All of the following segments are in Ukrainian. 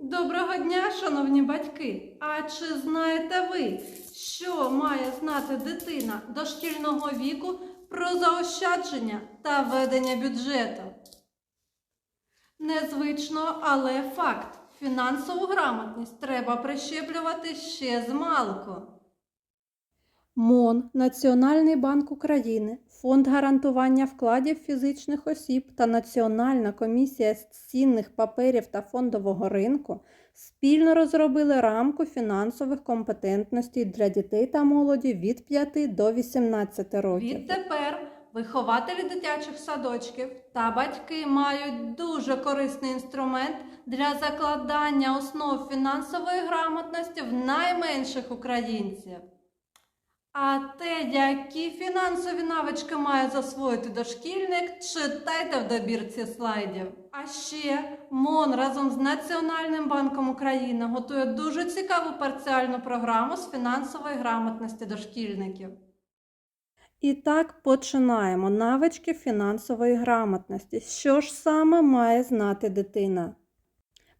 Доброго дня, шановні батьки! А чи знаєте ви, що має знати дитина дошкільного віку про заощадження та ведення бюджету? Незвично, але факт. Фінансову грамотність треба прищеплювати ще з малку. МОН, Національний банк України, Фонд гарантування вкладів фізичних осіб та Національна комісія з цінних паперів та фондового ринку спільно розробили рамку фінансових компетентностей для дітей та молоді від 5 до 18 років. Відтепер вихователі дитячих садочків та батьки мають дуже корисний інструмент для закладання основ фінансової грамотності в найменших українців. А те, які фінансові навички має засвоїти дошкільник, читайте в добірці слайдів. А ще МОН разом з Національним банком України готує дуже цікаву парціальну програму з фінансової грамотності дошкільників. І так починаємо. Навички фінансової грамотності. Що ж саме має знати дитина?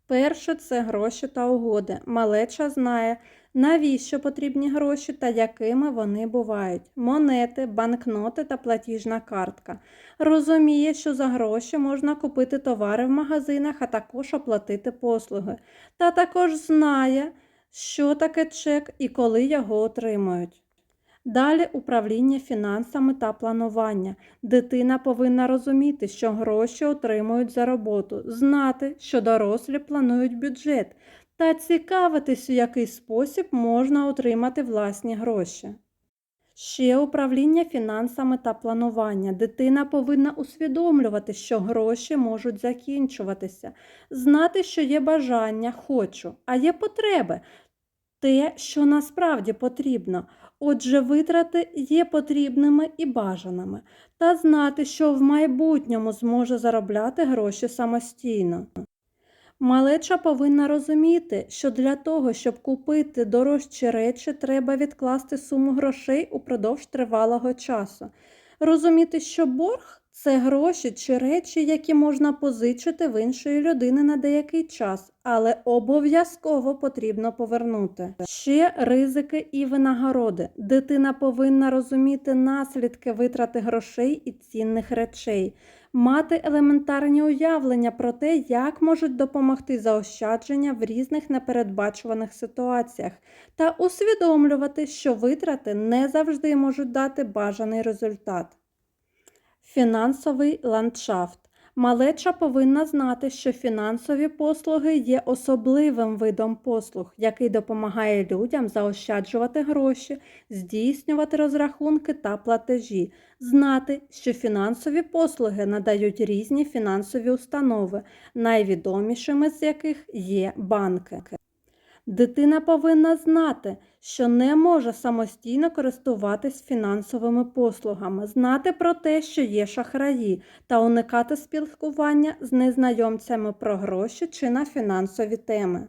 Перше це гроші та угоди. Малеча знає, навіщо потрібні гроші та якими вони бувають. Монети, банкноти та платіжна картка. Розуміє, що за гроші можна купити товари в магазинах, а також оплатити послуги. Та також знає, що таке чек і коли його отримують. Далі управління фінансами та планування. Дитина повинна розуміти, що гроші отримують за роботу, знати, що дорослі планують бюджет, та цікавитись, у який спосіб можна отримати власні гроші. Ще управління фінансами та планування. Дитина повинна усвідомлювати, що гроші можуть закінчуватися, знати, що є бажання, хочу, а є потреби, те, що насправді потрібно. Отже, витрати є потрібними і бажаними, та знати, що в майбутньому зможе заробляти гроші самостійно. Малеча повинна розуміти, що для того, щоб купити дорожчі речі, треба відкласти суму грошей упродовж тривалого часу. Розуміти, що борг це гроші чи речі, які можна позичити в іншої людини на деякий час, але обов'язково потрібно повернути. Ще ризики і винагороди. Дитина повинна розуміти наслідки витрати грошей і цінних речей, мати елементарні уявлення про те, як можуть допомогти заощадження в різних непередбачуваних ситуаціях, та усвідомлювати, що витрати не завжди можуть дати бажаний результат. Фінансовий ландшафт. Малеча повинна знати, що фінансові послуги є особливим видом послуг, який допомагає людям заощаджувати гроші, здійснювати розрахунки та платежі, знати, що фінансові послуги надають різні фінансові установи, найвідомішими з яких є банки. Дитина повинна знати, що не може самостійно користуватись фінансовими послугами, знати про те, що є шахраї, та уникати спілкування з незнайомцями про гроші чи на фінансові теми.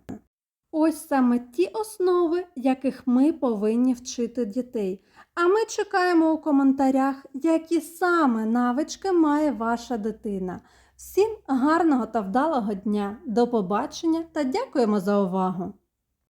Ось саме ті основи, яких ми повинні вчити дітей. А ми чекаємо у коментарях, які саме навички має ваша дитина. Всім гарного та вдалого дня! До побачення та дякуємо за увагу!